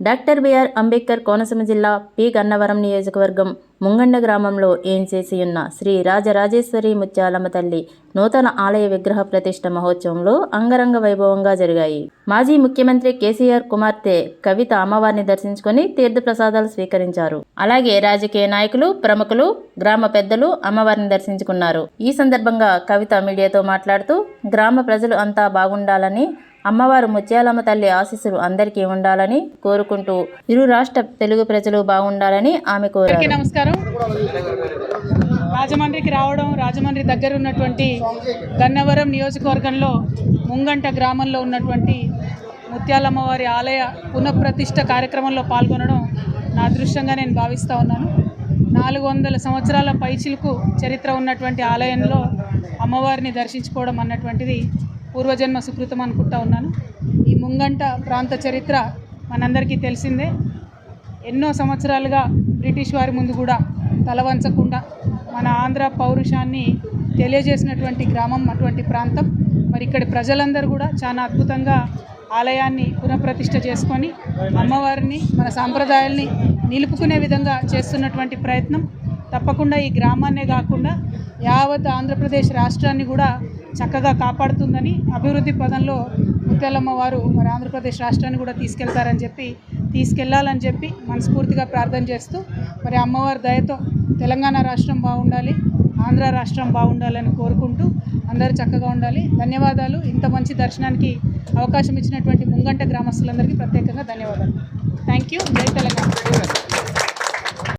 Doctor BR Ambedkar Konaseema జిల్లా P Gannavaram నియోజకవర్గం ముంగండ గ్రామంలో ఏం చేసి ఉన్న శ్రీ రాజరాజేశ్వరి ముత్యాలమ్మ తల్లి నూతన ఆలయ విగ్రహ ప్రతిష్ట మహోత్సవంలో అంగరంగ వైభవంగా జరిగాయి. మాజీ ముఖ్యమంత్రి కేసీఆర్ కుమార్తె కవిత అమ్మవారిని దర్శించుకొని తీర్థప్రసాదాలు స్వీకరించారు. అలాగే రాజకీయ నాయకులు ప్రముఖులు గ్రామ పెద్దలు అమ్మవారిని దర్శించుకున్నారు. ఈ సందర్భంగా కవిత మీడియాతో మాట్లాడుతూ గ్రామ ప్రజలు అంతా బాగుండాలని అమ్మవారు ముత్యాలమ్మ తల్లి ఆశీస్సులు అందరికీ ఉండాలని కోరుకుంటూ ఇరు రాష్ట్ర తెలుగు ప్రజలు బాగుండాలని ఆమె కోరారు. నమస్కారం. రాజమండ్రికి రావడం రాజమండ్రి దగ్గర ఉన్నటువంటి గన్నవరం నియోజకవర్గంలో ముంగంట గ్రామంలో ఉన్నటువంటి ముత్యాలమ్మవారి ఆలయ పునఃప్రతిష్ట కార్యక్రమంలో పాల్గొనడం నా అదృష్టంగా నేను భావిస్తూ ఉన్నాను. నాలుగు వందల సంవత్సరాల పైచిలకు చరిత్ర ఉన్నటువంటి ఆలయంలో అమ్మవారిని దర్శించుకోవడం అన్నటువంటిది పూర్వజన్మ సుకృతం అనుకుంటా ఉన్నాను. ఈ ముంగంట ప్రాంత చరిత్ర మనందరికీ తెలిసిందే. ఎన్నో సంవత్సరాలుగా బ్రిటిష్ వారి ముందు కూడా తలవంచకుండా మన ఆంధ్ర పౌరుషాన్ని తెలియజేసినటువంటి గ్రామం అటువంటి ప్రాంతం. మరి ఇక్కడి ప్రజలందరూ కూడా చాలా అద్భుతంగా ఆలయాన్ని పునఃప్రతిష్ఠ చేసుకొని అమ్మవారిని మన సాంప్రదాయాల్ని నిలుపుకునే విధంగా చేస్తున్నటువంటి ప్రయత్నం. తప్పకుండా ఈ గ్రామాన్నే కాకుండా యావత్ ఆంధ్రప్రదేశ్ రాష్ట్రాన్ని కూడా చక్కగా కాపాడుతుందని అభివృద్ధి పదంలో ముత్యాలమ్మ వారు మరి ఆంధ్రప్రదేశ్ రాష్ట్రాన్ని కూడా తీసుకెళ్తారని చెప్పి తీసుకెళ్ళాలని చెప్పి మనస్ఫూర్తిగా ప్రార్థన చేస్తూ మరి అమ్మవారి దయతో తెలంగాణ రాష్ట్రం బాగుండాలి ఆంధ్ర రాష్ట్రం బాగుండాలని కోరుకుంటూ అందరూ చక్కగా ఉండాలి. ధన్యవాదాలు. ఇంత మంచి దర్శనానికి అవకాశం ఇచ్చినటువంటి ముంగంట గ్రామస్తులందరికీ ప్రత్యేకంగా ధన్యవాదాలు. థ్యాంక్ యూ జై తెలంగాణ.